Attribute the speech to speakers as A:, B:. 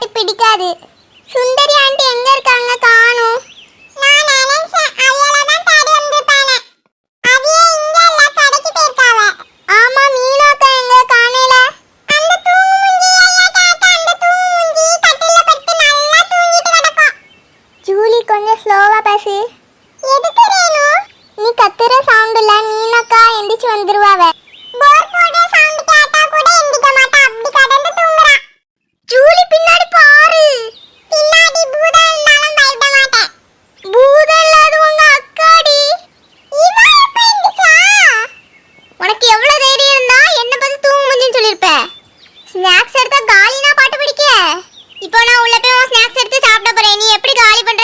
A: பாட்டு பிடிக்காது. சுந்தரி ஆண்டி எங்க இருக்காங்க காணும். நான் நினைச்சேன் அவியல தான் தேடி வந்திருப்பானே அவிய இங்க இல்ல கடைக்கு போயிருக்காவ. கொஞ்சம் ஸ்லோவா பேசு. ஸ்நாக்ஸ் எடுத்தா காலினா பாட்டு பிடிக்க. இப்போ நான் உள்ள போய் ஸ்நாக்ஸ் எடுத்து சாப்பிட போறேன். நீ எப்படி காலி பண்ற